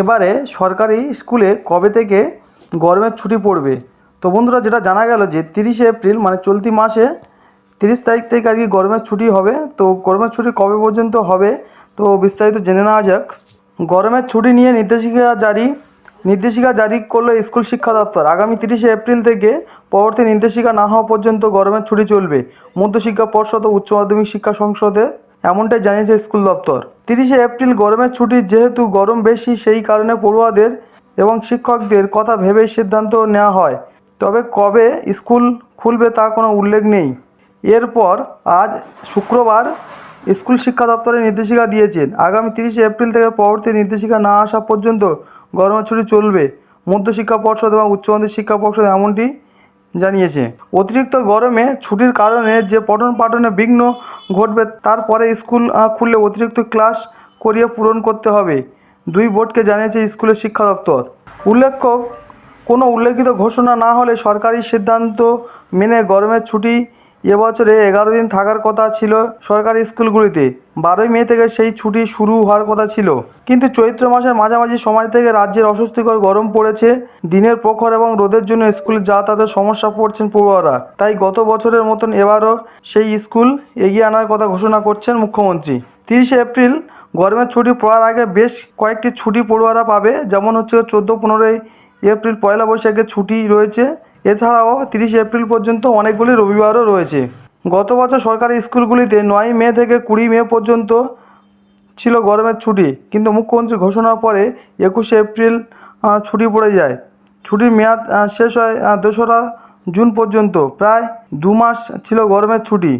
এবারে সরকারি স্কুলে কবে থেকে গরমের ছুটি পড়বে? তো বন্ধুরা, যেটা জানা গেল যে তিরিশে এপ্রিল মানে চলতি মাসে তিরিশ তারিখ থেকে আর কি গরমের ছুটি হবে। তো গরমের ছুটি কবে পর্যন্ত হবে? তো বিস্তারিত জেনে নেওয়া যাক। গরমের ছুটি নিয়ে নির্দেশিকা জারি নির্দেশিকা জারি করল স্কুল শিক্ষা দপ্তর। আগামী তিরিশে এপ্রিল থেকে পরবর্তী নির্দেশিকা না হওয়া পর্যন্ত গরমের ছুটি চলবে। মধ্যশিক্ষা পর্ষদ ও উচ্চ মাধ্যমিক শিক্ষা সংসদে এমনটাই জানিয়েছে স্কুল দপ্তর। তিরিশে এপ্রিল গরমের ছুটি যেহেতু গরম বেশি, সেই কারণে পড়ুয়াদের এবং শিক্ষকদের কথা ভেবেই সিদ্ধান্ত নেওয়া হয়। তবে কবে স্কুল খুলবে তা কোনো উল্লেখ নেই। এরপর আজ শুক্রবার স্কুল শিক্ষা দপ্তরের নির্দেশিকা দিয়েছেন। আগামী তিরিশে এপ্রিল থেকে পরবর্তী নির্দেশিকা না আসা পর্যন্ত গরমের ছুটি চলবে। মধ্যশিক্ষা পর্ষদ এবং উচ্চমাধ্যমিক শিক্ষা পর্ষদ এমনটি জানিয়েছে। অতিরিক্ত গরমে ছুটির কারণে যে পঠন পাঠনে বিঘ্ন ঘটবে তারপরে স্কুল খুললে অতিরিক্ত ক্লাস করিয়ে পূরণ করতে হবে, দুই বোর্ডকে জানিয়েছে স্কুলের শিক্ষা দপ্তর। উল্লেখ্য, কোনো উল্লেখিত ঘোষণা না হলে সরকারি সিদ্ধান্ত মেনে গরমের ছুটি এবছরে এগারো দিন থাকার কথা ছিল সরকারি স্কুলগুলিতে। বারোই মে থেকে সেই ছুটি শুরু হওয়ার কথা ছিল। কিন্তু চৈত্র মাসের মাঝামাঝি সময় থেকে রাজ্যের অস্বস্তিকর গরম পড়েছে, দিনের প্রখর এবং রোদের জন্য স্কুলে যাতায়াতের সমস্যা পড়ছেন পড়ুয়ারা। তাই গত বছরের মতন এবারও সেই স্কুল এগিয়ে আনার কথা ঘোষণা করছেন মুখ্যমন্ত্রী। তিরিশে এপ্রিল, গরমের ছুটি পড়ার আগে বেশ কয়েকটি ছুটি পড়ুয়ারা পাবে, যেমন হচ্ছে চোদ্দ, পনেরোই এপ্রিল পয়লা বৈশাখের ছুটি রয়েছে। এছাড়াও তিরিশে এপ্রিল পর্যন্ত অনেকগুলি রবিবারও রয়েছে। গত বছর সরকারি স্কুলগুলিতে নয় মে থেকে কুড়ি মে পর্যন্ত ছিল গরমের ছুটি, কিন্তু মুখ্যমন্ত্রী ঘোষণার পরে একুশে এপ্রিল ছুটি পড়ে যায়। ছুটির মেয়াদ শেষ হয় দোসরা জুন পর্যন্ত। প্রায় দু মাস ছিল গরমের ছুটি।